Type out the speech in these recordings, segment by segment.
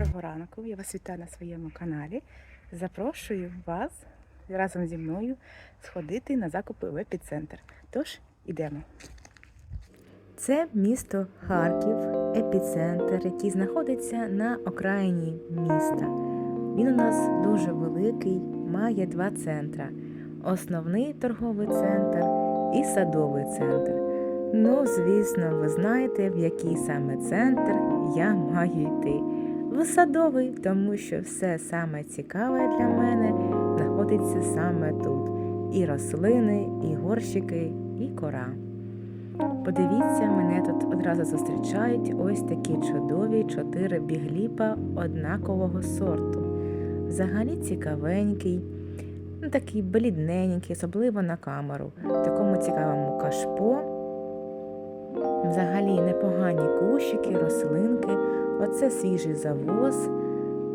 Доброго ранку, я вас вітаю на своєму каналі. Запрошую вас разом зі мною сходити на закупи в епіцентр. Тож, ідемо. Це місто Харків, епіцентр, який знаходиться на окраїні міста. Він у нас дуже великий, має два центра: основний торговий центр і садовий центр. Ну, звісно, ви знаєте, в який саме центр я маю йти. В садовий, тому що все саме цікаве для мене знаходиться саме тут. І рослини, і горщики, і кора. Подивіться, мене тут одразу зустрічають ось такі чудові чотири бігліпа однакового сорту. Взагалі цікавенький, ну такий блідненький, особливо на камеру. Такому цікавому кашпо. Взагалі непогані кущики, рослинки. Оце свіжий завоз,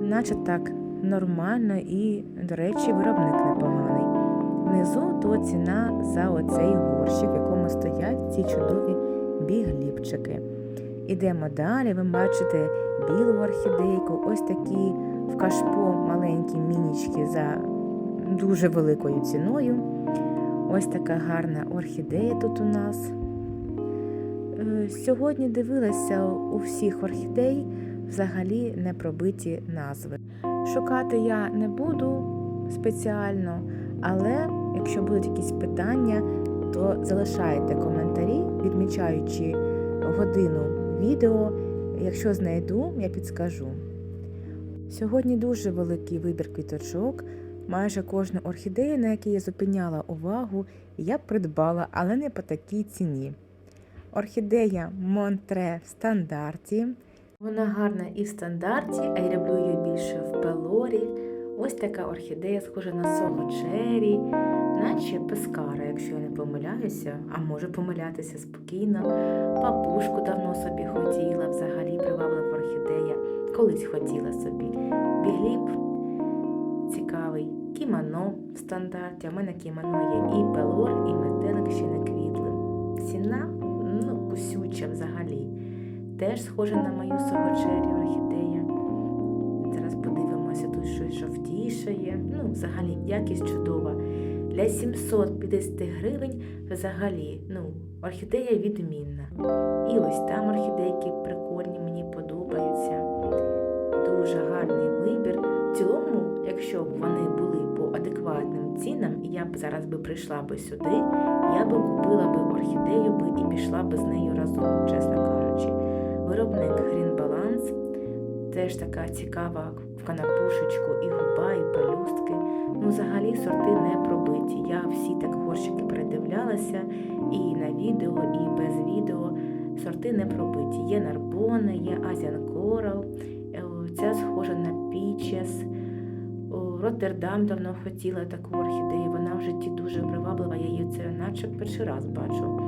наче так нормально і, до речі, виробник непоганий. Внизу то ціна за оцей горщик, в якому стоять ці чудові бігліпчики. Ідемо далі, ви бачите білу орхідейку, ось такі в кашпо маленькі мінічки за дуже великою ціною. Ось така гарна орхідея тут у нас. Сьогодні дивилася у всіх орхідей взагалі не пробиті назви. Шукати я не буду спеціально, але якщо будуть якісь питання, то залишайте коментарі, відмічаючи годину відео. Якщо знайду, я підскажу. Сьогодні дуже великий вибір квіточок. Майже кожну орхідею, на якій я зупиняла увагу, я придбала, але не по такій ціні. Орхідея Монтре в стандарті. Вона гарна і в стандарті, а я люблю її більше в пелорі. Ось така орхідея схожа на соло чері, наче пескара, якщо я не помиляюся, а можу помилятися спокійно. Папушку давно собі хотіла, взагалі приваблива орхідея. Колись хотіла собі. Бігліп цікавий, кімано в стандарті. У мене кімано є і пелор, і метелик ще не квітли. Ціна кусюча взагалі. Теж схожа на мою совочері орхідея. Зараз подивимося, тут щось жовтіше є. Ну, взагалі, якість чудова. Для 750 гривень взагалі, ну, орхідея відмінна. І ось там орхідейки прикольні, мені подобаються. Дуже гарний вибір. В цілому, якщо вони я б зараз би прийшла би сюди, я би купила би орхідею би і пішла би з нею разом, чесно кажучи. Виробник Green Balance, теж така цікава в канапушечку, і губа, і пелюстки. Ну, взагалі сорти не пробиті. Я всі так горщики передивлялася і на відео, і без відео. Сорти не пробиті. Є нарбони, є Asian Coral, е, ця схожа на Пічес. Роттердам давно хотіла таку орхідею. Вона в житті дуже приваблива. Я її це наче перший раз бачу.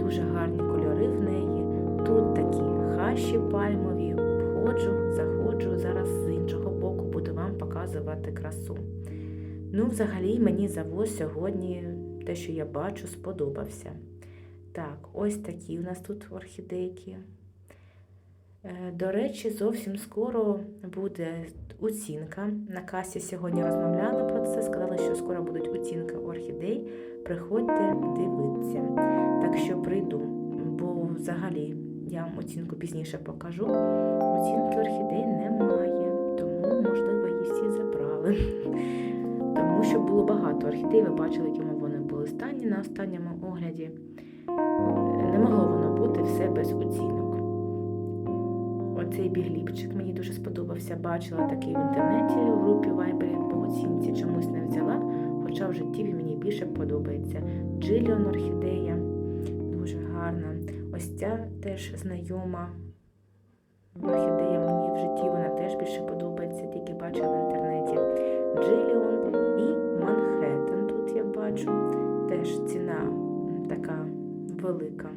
Дуже гарні кольори в неї. Тут такі хащі пальмові, обходжу, заходжу. Зараз з іншого боку буду вам показувати красу. Ну, взагалі, мені завоз сьогодні, те, що я бачу, сподобався. Так, ось такі у нас тут орхідейки. Е, До речі, зовсім скоро буде оцінка. На касі сьогодні розмовляла про це, сказали, що скоро будуть оцінки орхідей. Приходьте, дивитися. Так що прийду, бо взагалі я вам оцінку пізніше покажу. Оцінки орхідей немає, тому, можливо, її всі забрали. Тому що було багато орхідей, ви бачили, якими вони були стані на останньому огляді. Не могло воно бути все без оцінок. Оцей бігліпчик мені дуже сподобався. Бачила такий в інтернеті в групі Viber по оцінці чомусь не взяла, хоча в житті він мені більше подобається. Джиліон орхідея дуже гарна. Ось ця теж знайома орхідея мені в житті вона теж більше подобається, тільки бачила в інтернеті. Джиліон і Манхеттен тут я бачу. Теж ціна така. Велика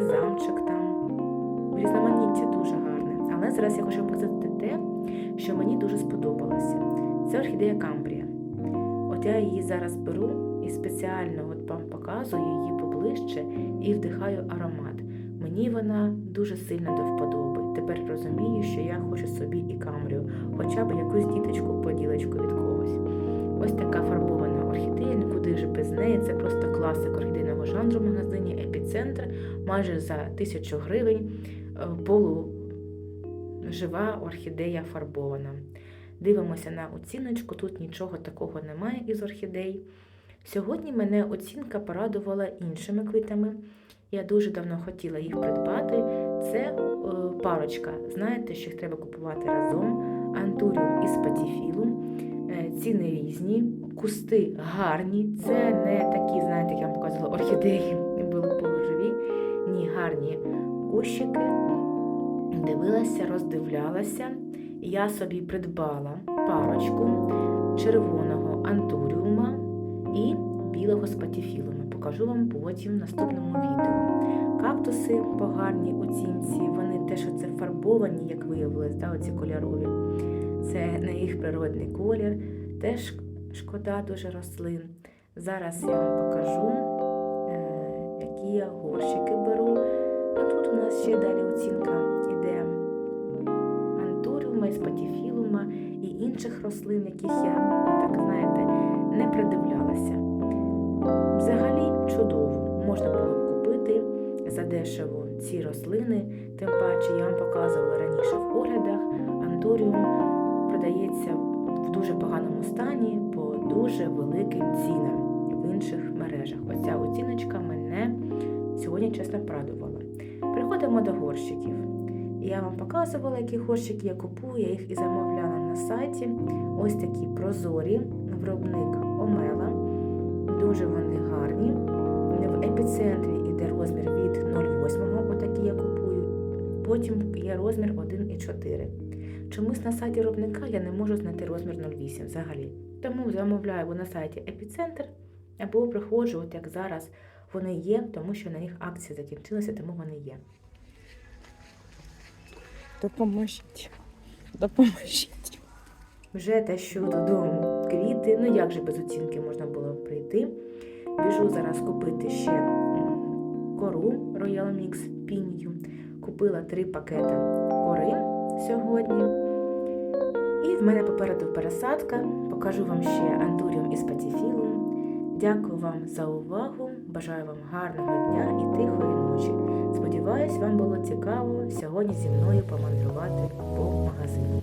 Сезамчик там, різноманіття дуже гарне. Але зараз я хочу показати те, що мені дуже сподобалося. Це орхідея Камбрія. От я її зараз беру і спеціально от вам показую її поближче і вдихаю аромат. Мені вона дуже сильно до вподоби. Тепер розумію, що я хочу собі і камрію, хоча б якусь діточку поділочку від когось. Ось така фарбована орхідея, нікуди вже без неї. Це просто класик орхідейного жанру в магазині Епіцентр, майже за тисячу гривень е, полужива орхідея фарбована. Дивимося на оціночку, тут нічого такого немає із орхідей. Сьогодні мене оцінка порадувала іншими квітами. Я дуже давно хотіла їх придбати. Це е, парочка. Знаєте, що їх треба купувати разом. Антуріум із патіфілум. Е, ціни різні, кусти гарні. Це не такі, знаєте, як я вам показувала, орхідеї гарні кущики. Дивилася, роздивлялася. Я собі придбала парочку червоного антуріума і білого спатіфілума. Покажу вам потім в наступному відео. Кактуси по гарній оцінці, вони теж оце фарбовані, як виявилось, да, оці кольорові. Це не їх природний колір, теж шкода дуже рослин. Зараз я вам покажу, е, які я горщики беру. Тут у нас ще далі оцінка іде антуріума, і спатіфілума і інших рослин, яких я, так знаєте, не придивлялася. Взагалі чудово, можна було б купити задешево ці рослини, тим паче я вам показувала раніше в оглядах, антуріум продається в дуже поганому стані по дуже великим цінам в інших мережах. Оця оціночка мене сьогодні чесно порадувала. Переходимо до горщиків. Я вам показувала, які горщики я купую, я їх і замовляла на сайті. Ось такі прозорі, виробник Омела. Дуже вони гарні. В епіцентрі йде розмір від 0,8, отакі я купую. Потім є розмір 1,4. Чомусь на сайті виробника я не можу знайти розмір 0,8 взагалі. Тому замовляю або на сайті Епіцентр, або приходжу, от як зараз вони є, тому що на них акція закінчилася, тому вони є. Допоможіть. Допоможіть. Вже тащу додому квіти. Ну як же без оцінки можна було прийти? Біжу зараз купити ще кору Royal Mix пінію. Купила три пакета кори сьогодні. І в мене попереду пересадка. Покажу вам ще антуріум із патіфілом. Дякую вам за увагу. Бажаю вам гарного дня і тихої ночі. Сподіваюсь, вам було цікаво сьогодні зі мною помандрувати по магазину.